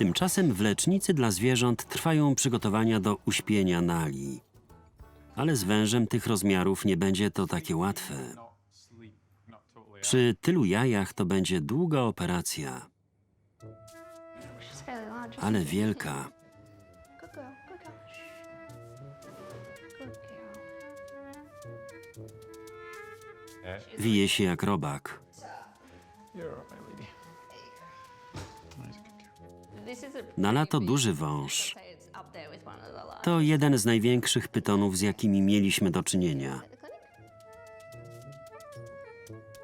Tymczasem w lecznicy dla zwierząt trwają przygotowania do uśpienia Nali. Ale z wężem tych rozmiarów nie będzie to takie łatwe. Przy tylu jajach to będzie długa operacja, ale wielka. Wije się jak robak. Na lato duży wąż. To jeden z największych pytonów, z jakimi mieliśmy do czynienia.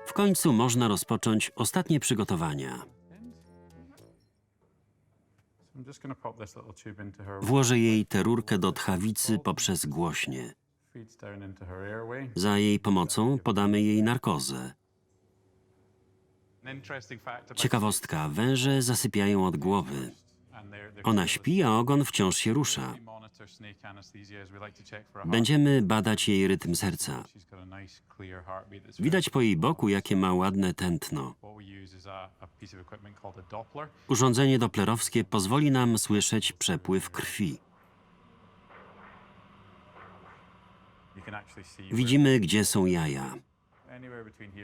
W końcu można rozpocząć ostatnie przygotowania. Włożę jej tę rurkę do tchawicy poprzez głośnie. Za jej pomocą podamy jej narkozę. Ciekawostka, węże zasypiają od głowy. Ona śpi, a ogon wciąż się rusza. Będziemy badać jej rytm serca. Widać po jej boku, jakie ma ładne tętno. Urządzenie doplerowskie pozwoli nam słyszeć przepływ krwi. Widzimy, gdzie są jaja.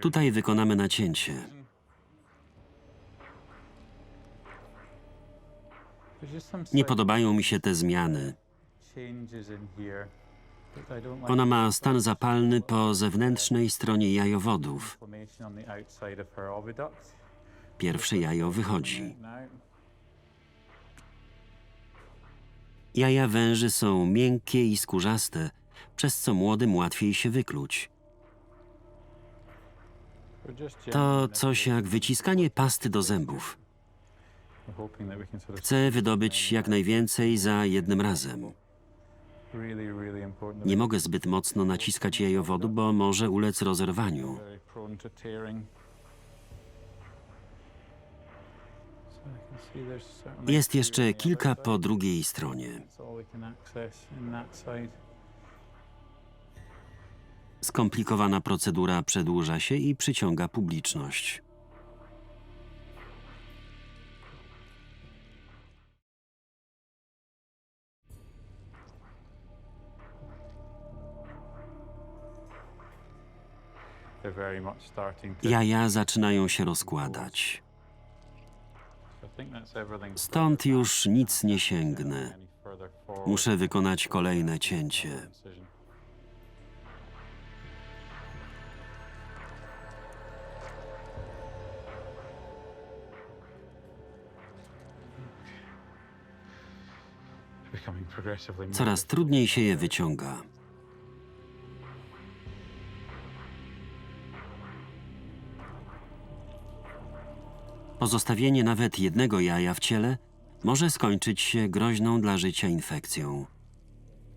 Tutaj wykonamy nacięcie. Nie podobają mi się te zmiany. Ona ma stan zapalny po zewnętrznej stronie jajowodów. Pierwsze jajo wychodzi. Jaja węży są miękkie i skórzaste, przez co młodym łatwiej się wykluć. To coś jak wyciskanie pasty do zębów. Chcę wydobyć jak najwięcej za jednym razem. Nie mogę zbyt mocno naciskać jajowodu, bo może ulec rozerwaniu. Jest jeszcze kilka po drugiej stronie. Skomplikowana procedura przedłuża się i przyciąga publiczność. Jaja zaczynają się rozkładać. Stąd już nic nie sięgnę. Muszę wykonać kolejne cięcie. more Coraz trudniej się je wyciąga. Pozostawienie nawet jednego jaja w ciele może skończyć się groźną dla życia infekcją.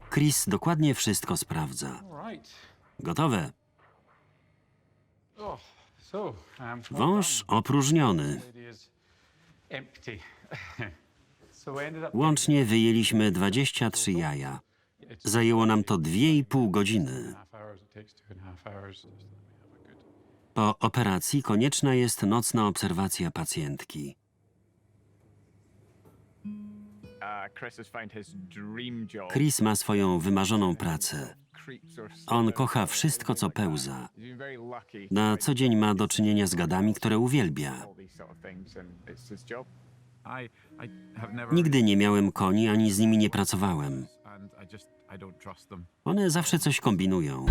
Chris dokładnie wszystko sprawdza. Gotowe. Oh, um, Wąż opróżniony. Łącznie wyjęliśmy 23 jaja. Zajęło nam to 2,5 godziny. Po operacji konieczna jest nocna obserwacja pacjentki. Chris ma swoją wymarzoną pracę. On kocha wszystko, co pełza. Na co dzień ma do czynienia z gadami, które uwielbia. Nigdy nie miałem koni, ani z nimi nie pracowałem. One zawsze coś kombinują.